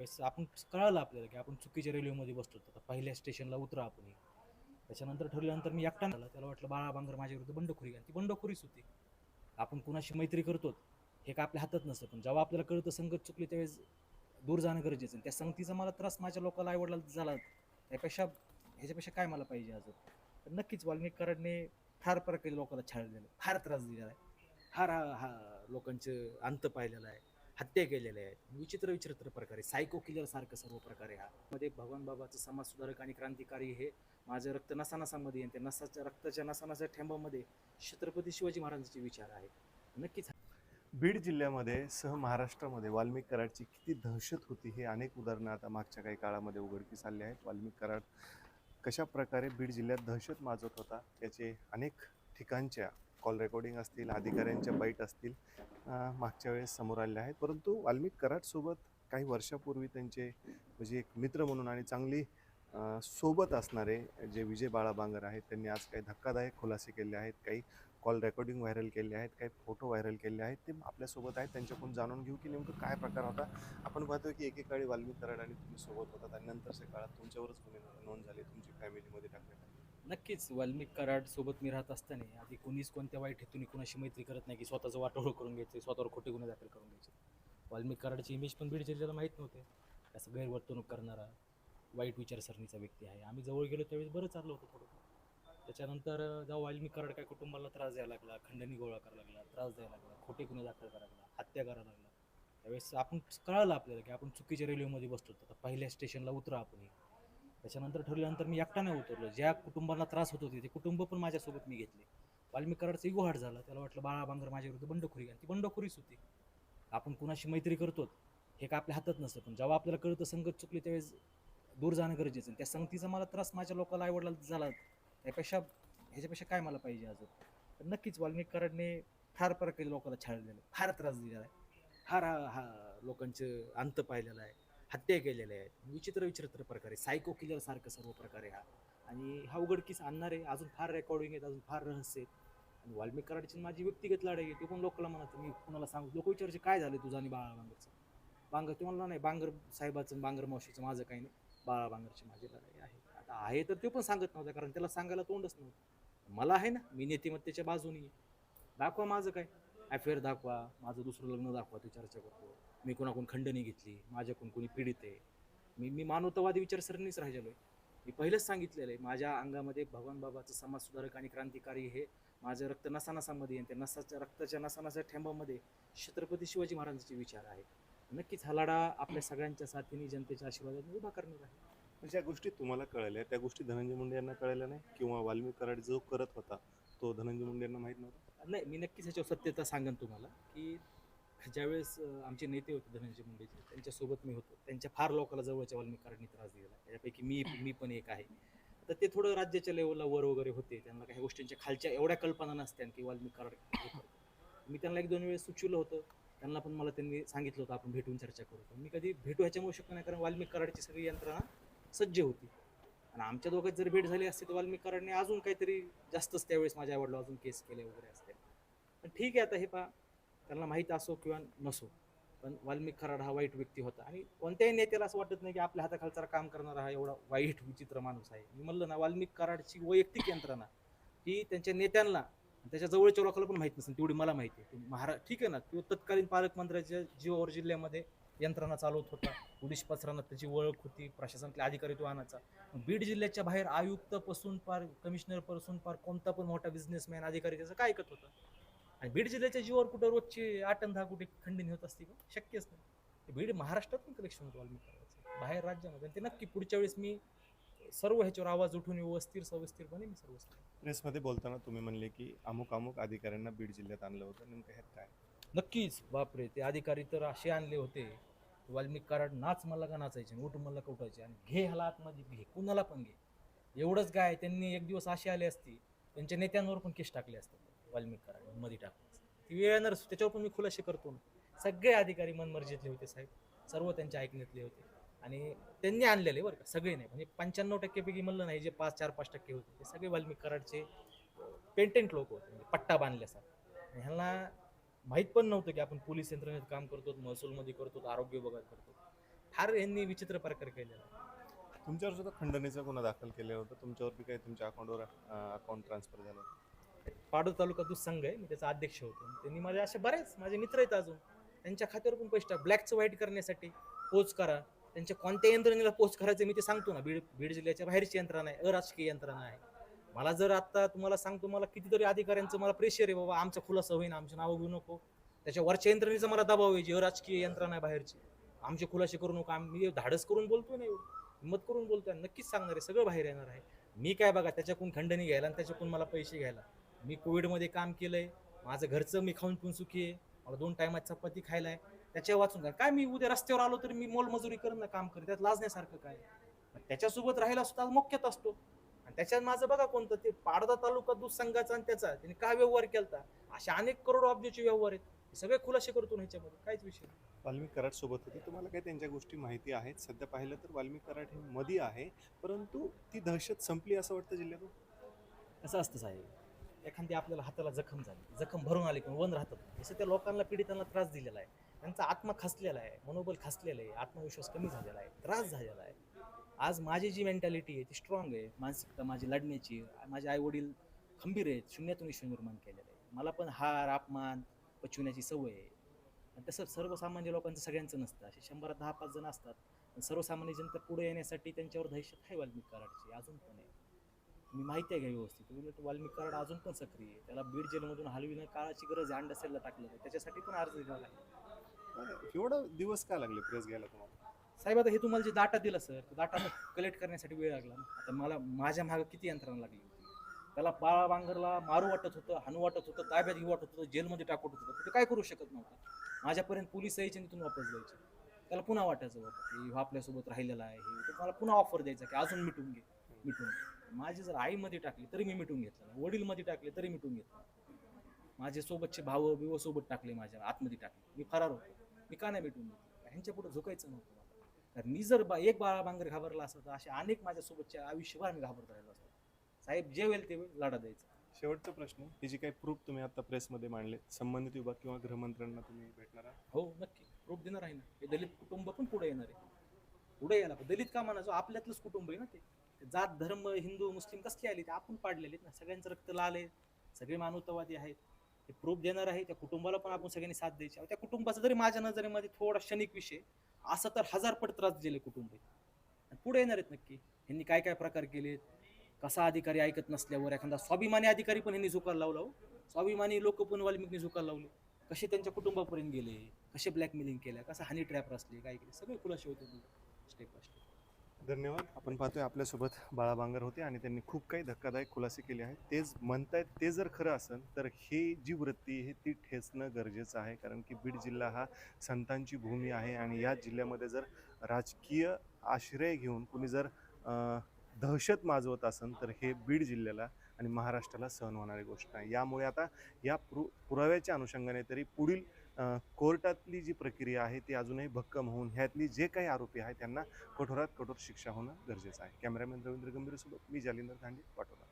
वेळेस आपण कळालं आपल्याला की आपण चुकीच्या रेल्वेमध्ये बसतो आता पहिल्या स्टेशनला उतरा आपण हे. त्याच्यानंतर ठरल्यानंतर मी एकटा झाला त्याला वाटलं बाळा बांगर माझ्याविरुद्ध बंडखोरी आणि ती बंडखोरीच होती. आपण कुणाशी मैत्री करतो हे काय आपल्या हातात नसतं. पण जेव्हा आपल्याला कळतं संगत चुकली त्यावेळेस दूर जाणं गरजेचं आहे. त्या संगतीचा मला त्रास माझ्या लोकांना आईवडिलांना झाला त्यापेक्षा ह्याच्यापेक्षा काय मला पाहिजे अजून? तर नक्कीच वाल्मिक कराडने फार प्रकारे लोकांना छाळलेलं आहे फार त्रास दिलेला आहे. फार हा हा लोकांचं अंत पाहिलेलं आहे. हत्या केलेल्या आहेत. विचित्र विचित्र प्रकारे. सायको किलर सारखं सर्व प्रकारे हा. मध्ये भगवान बाबाचं समाज सुधारक आणि क्रांतिकारी हे माझं रक्त नसानसामध्ये आणि त्या नसाच्या रक्ताच्या नसानाच्या ठेंबामध्ये छत्रपती शिवाजी महाराजांचे विचार आहेत. नक्कीच बीड जिल्ह्यामध्ये सह महाराष्ट्रामध्ये वाल्मिक कराडची किती दहशत होती हे अनेक उदाहरणं आता मागच्या काही काळामध्ये उघडकीस आले आहेत. वाल्मिक कराड कशा प्रकारे बीड जिल्ह्यात दहशत माजत होता याचे अनेक ठिकाणच्या कॉल रेकॉर्डिंग असतील अधिकाऱ्यांच्या बाईट असतील मागच्या वेळेस समोर आलेल्या आहेत. परंतु वाल्मिक कराडसोबत काही वर्षापूर्वी त्यांचे म्हणजे एक मित्र म्हणून आणि चांगली सोबत असणारे जे विजय बाळा बांगर आहेत त्यांनी आज काही धक्कादायक खुलासे केले आहेत काही कॉल रेकॉर्डिंग व्हायरल केले आहेत काही फोटो व्हायरल केले आहेत. ते आपल्यासोबत आहेत त्यांच्याकडून जाणून घेऊ की नेमकं काय प्रकार होता. आपण पाहतो की एकेकाळी वाल्मिक कराड आणि तुम्ही सोबत होतात आणि नंतरच्या काळात तुमच्यावरच गुन्हे नोंद झाले तुमची फॅमिलीमध्ये टाकण्यात नक्कीच. वाल्मिक कराड सोबत मी राहत असताना आधी कोणीच कोणत्या वाईट हेतून कुणाशी मैत्री करत नाही की स्वतःचं वाटोळ करून घ्यायचं स्वतःवर खोटे गुन्हे दाखल करून घ्यायचे. वाल्मिक कराडची इमेज पण बीड जिल्ह्याला माहीत नव्हते. असं गैरवर्तणूक करणारा वाईट विचारसरणीचा व्यक्ती आहे. आम्ही जवळ गेलो त्यावेळेस बरं चाललं होतं थोडं. त्याच्यानंतर जाऊ जेव्हा वाल्मिक कराड काय कुटुंबाला त्रास द्यायला लागला खंडणी गोळा करायला लागला त्रास द्यायला लागला खोटे गुन्हे दाखल करायला लागला हत्या करायला लागला. त्यावेळेस आपण कळालं आपल्याला की आपण चुकीच्या रेल्वेमध्ये बसतो आता पहिल्या स्टेशनला उतरा आपण. त्याच्यानंतर ठरल्यानंतर मी एकटा नाही उतरलो. ज्या कुटुंबाला त्रास होत होते ते कुटुंब पण माझ्यासोबत मी घेतले. वाल्मिक कराडचा झालं झाला. त्याला वाटलं बाळा बांगर माझ्याविरुद्ध बंडखोरी आणि ती बंडखोरीच होती. आपण कुणाशी मैत्री करतो हे काय आपल्या हातात नसतं. पण जेव्हा आपल्याला कळतं संगत चुकली त्यावेळेस दूर जाणं गरजेचं त्या संगतीचा मला त्रास माझ्या लोकांना आईवडला झाला. त्यापेक्षा ह्याच्यापेक्षा काय मला पाहिजे अजून? तर नक्कीच वाल्मिक कराडने फार प्रकारे लोकांना छाळलेलं फार त्रास दिलेला आहे. फार हा हा लोकांचं अंत पाहिलेला आहे. हत्या केलेल्या आहेत. विचित्र विचित्र प्रकारे. सायको किलर सारखं सर्व प्रकारे हा. आणि हा उघडकीस आणणार आहे. अजून फार रेकॉर्डिंग आहेत अजून फार रहस्य आहेत. आणि वाल्मिक कराडची माझी व्यक्तिगत लढाई आहे ते पण लोकांना म्हणत मी कुणाला सांगू? लोक विचारायचे काय झालं तुझं आणि बाळा बांगरचं? बांगर तुम्हाला नाही बांगर साहेबाचं बांगर मावशीचं माझं काही नाही. बाळा बांगरची माझी लढाई आहे. आता आहे तर ते पण सांगत नव्हतं कारण त्याला सांगायला तोंडच नव्हतं. मला आहे ना मी नेतिमत्तेच्या बाजूनी दाखवा माझं काय. अफेअर दाखवा माझं दुसरं लग्न दाखवा ती चर्चा करतो. मी कोणाकडून खंडणी घेतली माझ्याकडून कोणी पीडित आहे. मी मी मानवतावादी विचारसरणीच राहिलेलो आहे मी पहिलंच सांगितलेलं आहे माझ्या अंगामध्ये भगवान बाबाचं समाज सुधारक आणि क्रांतिकारी हे माझं रक्त नसानसामध्ये आणि त्या नसाच्या रक्ताच्या नसानसा ठेंबामध्ये छत्रपती शिवाजी महाराजांचे विचार आहेत. नक्कीच हा लढा आपल्या सगळ्यांच्या साथीने जनतेच्या आशीर्वादाने उभा करणार आहे. पण ज्या गोष्टी तुम्हाला कळल्या त्या गोष्टी धनंजय मुंडे यांना कळल्या नाही? किंवा वाल्मिक कराड जो करत होता तो धनंजय मुंडे यांना माहीत नव्हता? नाही मी नक्कीच ह्याच्यावर सत्यता सांगेन तुम्हाला की ज्यावेळेस आमचे नेते होते धनंजय मुंडेचे त्यांच्यासोबत मी होतो. त्यांच्या फार लोकांना जवळच्या वाल्मिक त्रास दिलेला त्याच्यापैकी मी मी पण एक आहे. तर ते थोडं राज्याच्या लेवलला वर वगैरे होते. त्यांना काही गोष्टींच्या खालच्या एवढ्या कल्पना नसत्या की वाल्मिक मी त्यांना एक दोन वेळेस सुचवलं होतं. त्यांना पण मला त्यांनी सांगितलं होतं आपण भेटून चर्चा करू. पण मी कधी भेटू ह्याच्यामुळे शक्य नाही कारण वाल्मिक कराडची सगळी यंत्रणा सज्ज होती. आणि आमच्या दोघात जर भेट झाली असते तर वाल्मिक कराडने अजून काहीतरी जास्तच त्यावेळेस माझ्या आवडलं अजून केस केले वगैरे असते. ठीक आहे आता हे पहा. त्यांना माहीत असो किंवा नसो. पण वाल्मिक खराड हा वाईट व्यक्ती होता. आणि कोणत्याही नेत्याला असं वाटत नाही की आपल्या हाताखालचा काम करणारा हा एवढा वाईट विचित्र माणूस आहे. मी म्हणलं ना वाल्मिक कराडची वैयक्तिक यंत्रणा ही त्यांच्या नेत्यांना त्याच्या जवळच्या लोकांना पण माहीत नसेल. तेवढी मला माहिती आहे. महारा ठीक आहे ना तो तत्कालीन पालकमंत्र्याच्या जीवावर जिल्ह्यामध्ये यंत्रणा चालवत होता. पोलीस पसरांना त्याची ओळख होती. प्रशासनातले अधिकारी तो आणायचा. बीड जिल्ह्याच्या बाहेर आयुक्त पासून पार कमिशनरपासून पार कोणता पण मोठा बिझनेसमॅन अधिकारी त्याचं काय ऐकत होतं? आणि बीड जिल्ह्याच्या जीवावर कुठं रोजची आठ आणि दहा कुठे खंडणी होत असते का? शक्यच नाही. बीड महाराष्ट्रात पण कलेक्शन होतं वाल्मिक करायचं बाहेर राज्यामध्ये. ते नक्की पुढच्या वेळेस मी सर्व ह्याच्यावर आवाज उठून व्यवस्थित सविस्तीरपणे मी सर्व. प्रेसमध्ये बोलताना तुम्ही म्हणले की अमुक अमुक अधिकाऱ्यांना बीड जिल्ह्यात आणलं होतं. नेमकं ह्यात काय? नक्कीच. बापरे. ते अधिकारी तर असे आणले होते. वाल्मिक कराड नाच मला का नाचायचे उठ मला का उठायचे आणि घे ह्याला आतमध्ये घे. कुणाला पण घे. एवढंच काय त्यांनी एक दिवस असे आले असती. त्यांच्या नेत्यांवर पण केस टाकले असतात. वाल्मिक कराडमध्ये टाकून. ती वेळ येणार त्याच्यावर पण मी खुलासे करतो ना. सगळे अधिकारी मनमर्जीतले होते साहेब. सर्व त्यांच्या ऐकण्यातले होते. आणि त्यांनी आणलेले बरं का सगळे नाही. म्हणजे पंच्याण्णव टक्केपैकी म्हणलं नाही जे पाच चार पाच टक्के होते ते सगळे वाल्मिक कराडचे पेंटेंट लोक होते. म्हणजे पट्टा बांधल्यासारखं ह्यांना माहीत पण नव्हतं की आपण पोलीस यंत्रणेत काम करतो महसूलमध्ये करतो आरोग्य विभागात करतो फार यांनी विचित्र प्रकार केलेला तुमच्यावर सुद्धा खंडणीचा गुन्हा दाखल केला होता. तुमच्यावर बी काही तुमच्या अकाउंटवर अकाउंट ट्रान्सफर झालं पाडो तालुका दूध संघ आहे मी त्याचा अध्यक्ष होतो. त्यांनी माझे असे बरेच माझे मित्र आहेत अजून. त्यांच्या खात्यावर पण पैसे टाक ब्लॅकचं व्हाईट करण्यासाठी पोच करा. त्यांच्या कोणत्या यंत्रणेला पोच करायचं मी ते सांगतो ना. बीड बीड जिल्ह्याच्या बाहेरची यंत्रणा आहे अराजकीय यंत्रणा आहे. मला जर आता तुम्हाला सांगतो मला कितीतरी अधिकाऱ्यांचं मला प्रेशर आहे बाबा आमचा खुलासा होईन आमचं नाव घेऊ नको. त्याच्या वरच्या यंत्रणेचा मला दबाव आहे जी अराजकीय यंत्रणा आहे बाहेरची. आमचे खुलासे करू नका आम्ही धाडस करून बोलतोय ना हिंमत करून बोलतोय नक्कीच सांगणार आहे सगळं बाहेर येणार आहे. मी काय बघा त्याच्याकडून खंडणी घ्यायला आणि त्याच्याकडून मला पैसे घ्यायला. मी कोविडमध्ये काम केलंय माझं घरचं मी खाऊन पिऊन सुखी आहे मला दोन टायमात चपाती खायला आहे त्याच्या वाचून काय? काय मी उद्या रस्त्यावर आलो तर मी मोलमजुरी करून ना काम करेन त्यात लाजण्यासारखं काय? त्याच्यासोबत राहिला सुद्धा मोक्यात असतो. आणि त्याच्यात माझं बघा कोणतं ते पाडदा तालुका दूध संघाचा आणि त्याचा त्याने काय व्यवहार केलता? असे अनेक करोड अब्जचे व्यवहार आहेत. सगळे खुलासे करतो ना ह्याच्यामध्ये काहीच विषय नाही. वाल्मिक कराड सोबत होती. तुम्हाला काही त्यांच्या गोष्टी माहिती आहेत? सध्या पाहिलं तर वाल्मिक कराड हे मध्ये आहे परंतु ती दहशत संपली असं वाटतं जिल्ह्यातून? कसं असतं साहेब? एखादी आपल्याला हाताला जखम झाली जखम भरून आली किंवा वन राहतात जसं त्या लोकांना पीडितांना त्रास दिलेला आहे. त्यांचा आत्मा खसलेला आहे मनोबल खसलेलं आहे आत्मविश्वास कमी झालेला आहे त्रास झालेला आहे. आज माझी जी मेंटॅलिटी आहे ती स्ट्रॉंग आहे. मानसिकता माझी लढण्याची माझे आई वडील खंबीर आहेत शून्यातून विश्व निर्माण केलेलं आहे. मला पण हार अपमान पचवण्याची सवय आहे. आणि तसं सर्वसामान्य लोकांचं सगळ्यांचं नसतं. असे शंभरात दहा पाच जण असतात. सर्वसामान्य जनता पुढे येण्यासाठी त्यांच्यावर दहशत आहे वाल्मिक कराडची अजून पण आहे. मी माहिती आहे का व्यवस्थित? उलट वाल्मिक कराड अजून पण सक्रिय आहे. त्याला बीड जेलमधून हलविणं काळाची गरज आहे अंडसेलला टाकलं आहे त्याच्यासाठी पण अर्ज दिला आहे एवढा दिवस का लागले प्रेस घ्यायला तुम्हाला? साहेब आता हे तुम्हाला जे डाटा दिला सर तो डाटा कलेक्ट करण्यासाठी वेळ लागला ना. आता मला माझ्या मागं किती यंत्रणा लागली होती? त्याला बाळा बांगरला मारू वाटत होतं हाणू वाटत होतं ताब्यात घेऊ वाटत होतं जेलमध्ये टाकत होतं ते काय करू शकत नव्हतं. माझ्यापर्यंत पोलीस यायचे आणि तिथून वापस जायचे. त्याला पुन्हा वाटायचं बाबा की ह्यो आपल्यासोबत राहिलेला आहे. हे तर मला पुन्हा ऑफर द्यायचा की अजून मिटून घे. मिटून घे. माझी जर आईमध्ये टाकली तरी मी मिटून घेतलं नाही. वडीलमध्ये टाकले तरी मिटून घेतलं. माझे सोबतचे भाव बिव सोबत टाकले माझ्या आतमध्ये टाकले. मी फरार होतो. मी का नाही मिटून घेतलं? ह्यांच्या पुढे झुकायचं नव्हतं कारण मी जर बा एक बाळा बांगर घाबरला असतं तर असे अनेक माझ्यासोबतचे आयुष्यभर मी घाबरत राहिलो असतो. साहेब जे वेळ ते लढा द्यायचा. शेवटचा प्रश्न हे जे काही प्रूफ तुम्ही आता प्रेसमध्ये मांडले संबंधित विभाग किंवा गृहमंत्र्यांना तुम्ही भेटणार आहात? हो नक्की. रूप देणार आहे ना. हे दलित कुटुंब पण पुढे येणार आहे. पुढे पाहिजे. दलित का म्हणायचो? आपल्यातलंच कुटुंब आहे ना ते. जात धर्म हिंदू मुस्लिम कसली आली ते आपण पाडलेले आहेत ना. सगळ्यांचं रक्त लाल आहे सगळे मानवतावादी आहेत. ते प्रूफ देणार आहे त्या कुटुंबाला पण आपण सगळ्यांनी साथ द्यायची त्या कुटुंबाचा जरी माझ्या नजरेमध्ये थोडा क्षणिक विषय असं तर हजार पट त्रास दिले कुटुंब आणि पुढे येणार आहेत नक्की. ह्यांनी काय काय प्रकार केलेत? कसा अधिकारी ऐकत नसल्यावर एखादा स्वाभिमानी अधिकारी पण ह्यांनी झुकार लावला हो. स्वाभिमानी लोक पण वाल्मिकनी झुकार लावले. कसे त्यांच्या कुटुंबापर्यंत गेले? कसे ब्लॅकमेलिंग केल्या? कसं हनी ट्रॅप असले? काय केले? सगळे खुलासे होते स्टेप बाय स्टेप धन्यवाद. आपण पाहतोय आपल्यासोबत बाळा बांगर होते आणि त्यांनी खूप काही धक्कादायक खुलासे केले आहेत. तेच म्हणतायत ते जर खरं असेल तर ही जी वृत्ती आहे ती ठेचणं गरजेचं आहे. कारण की बीड जिल्हा हा संतांची भूमी आहे आणि या जिल्ह्यामध्ये जर राजकीय आश्रय घेऊन कुणी जर दहशत माजवत असेल तर हे बीड जिल्ह्याला आणि महाराष्ट्राला सहन होणारी गोष्ट आहे. यामुळे आता या पुर पुराव्याच्या अनुषंगाने तरी पुढील कोर्टातली जी प्रक्रिया आहे ती अजूनही भक्कम होऊन ह्यातली जे काही आरोपी आहेत त्यांना कठोरात कठोर शिक्षा होणं गरजेचं आहे. कॅमेरामॅन रवींद्र गंभीरसोबत मी जालिंदर धांडे पाठवला